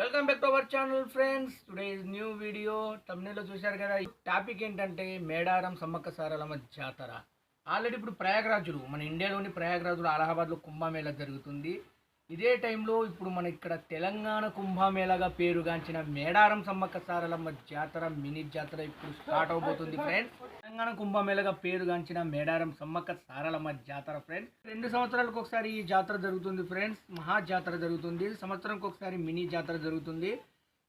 Welcome back to our channel friends today is new video తమిళలో చూశారు కదా ఈ topic ఏంటంటే మేడారం సమ్మక్క సారలమ్మ జాతర. ఆల్రెడీ ఇప్పుడు ప్రయాగరాజులు మన ఇండియాలోని ప్రయాగరాజులు అలహాబాద్లో కుంభమేళ జరుగుతుంది. ఇదే టైంలో ఇప్పుడు మన ఇక్కడ తెలంగాణ కుంభమేళగా పేరుగాంచిన మేడారం సమ్మక్క సారలమ్మ జాతర మినీ జాతర ఇప్పుడు స్టార్ట్ అవబోతుంది ఫ్రెండ్స్ తెలంగాణ కుంభమేళగా పేరుగాంచిన మేడారం సమ్మక్క సారలమ్మ జాతర ఫ్రెండ్స్ రెండు సంవత్సరాలకు ఒకసారి ఈ జాతర జరుగుతుంది ఫ్రెండ్స్ మహా జాతర జరుగుతుంది. సంవత్సరంకి ఒకసారి మినీ జాతర జరుగుతుంది.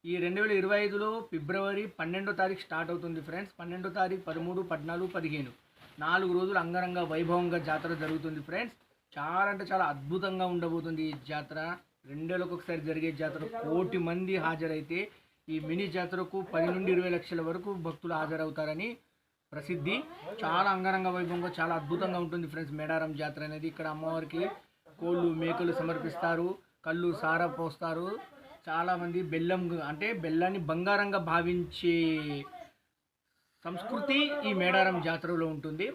ఈ రెండు వేల ఇరవై ఐదులో ఫిబ్రవరి పన్నెండో తారీఖు స్టార్ట్ అవుతుంది ఫ్రెండ్స్ పన్నెండో తారీఖు పదమూడు పద్నాలుగు పదిహేను. నాలుగు రోజులు అంగరంగ వైభవంగా జాతర జరుగుతుంది ఫ్రెండ్స్ చాలా అంటే చాలా అద్భుతంగా ఉండబోతుంది ఈ జాతర. రెండేళ్ళకి ఒకసారి జరిగే జాతర. కోటి మంది హాజరైతే ఈ మినీ జాతరకు పది నుండి ఇరవై లక్షల వరకు భక్తులు హాజరవుతారని ప్రసిద్ధి. చాలా అంగరంగ వైభవంగా చాలా అద్భుతంగా ఉంటుంది ఫ్రెండ్స్ మేడారం జాతర అనేది. ఇక్కడ అమ్మవారికి కోళ్ళు మేకలు సమర్పిస్తారు కళ్ళు సార పోస్తారు. చాలామంది బెల్లం అంటే బెల్లాన్ని బంగారంగా భావించే సంస్కృతి ఈ మేడారం జాతరలో ఉంటుంది.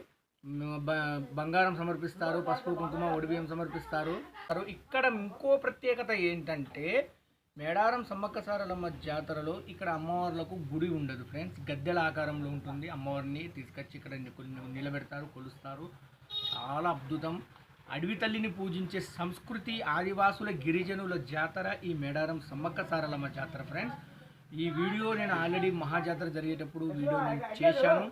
బంగారం సమర్పిస్తారు పసుపు కుంకుమ ఒడిబియ్యం సమర్పిస్తారు. ఇక్కడ ఇంకో ప్రత్యేకత ఏంటంటే మేడారం సమ్మక్క సారలమ్మ జాతరలో ఇక్కడ అమ్మవార్లకు గుడి ఉండదు ఫ్రెండ్స్. గద్దెల ఆకారంలో ఉంటుంది. అమ్మవారిని తీసుకొచ్చి ఇక్కడ కొన్ని నిలబెడతారు కొలుస్తారు. చాలా అద్భుతం. అడవి తల్లిని పూజించే సంస్కృతి ఆదివాసుల గిరిజనుల జాతర ఈ మేడారం సమ్మక్క సారలమ్మ జాతర ఫ్రెండ్స్. ఈ వీడియో నేను ఆల్రెడీ మహాజాతర జరిగేటప్పుడు వీడియో నేను చేశాను.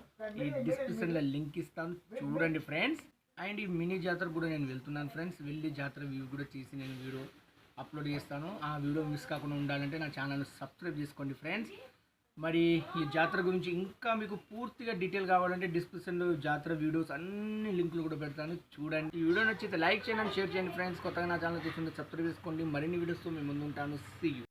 ఈ డిస్క్రిప్షన్లో లింక్ ఇస్తాను. చూడండి ఫ్రెండ్స్. అండ్ ఈ మినీ జాతర కూడా నేను వెళ్తున్నాను ఫ్రెండ్స్. వెళ్ళి జాతర వ్యూ కూడా తీసి నేను వీడియో అప్లోడ్ చేస్తాను. ఆ వీడియో మిస్ కాకుండా ఉండాలంటే నా ఛానల్ను సబ్స్క్రైబ్ చేసుకోండి ఫ్రెండ్స్. మరి ఈ జాతర గురించి ఇంకా మీకు పూర్తిగా డీటెయిల్ కావాలంటే డిస్క్రిప్షన్లో జాతర వీడియోస్ అన్ని లింకులు కూడా పెడతాను. చూడండి. ఈ వీడియో నచ్చితే లైక్ చేయండి షేర్ చేయండి ఫ్రెండ్స్. కొత్తగా నా ఛానల్ చూస్తుంటే సబ్స్క్రైబ్ చేసుకోండి. మరిన్ని వీడియోస్తో మేము ముందు ఉంటాను సీ యూ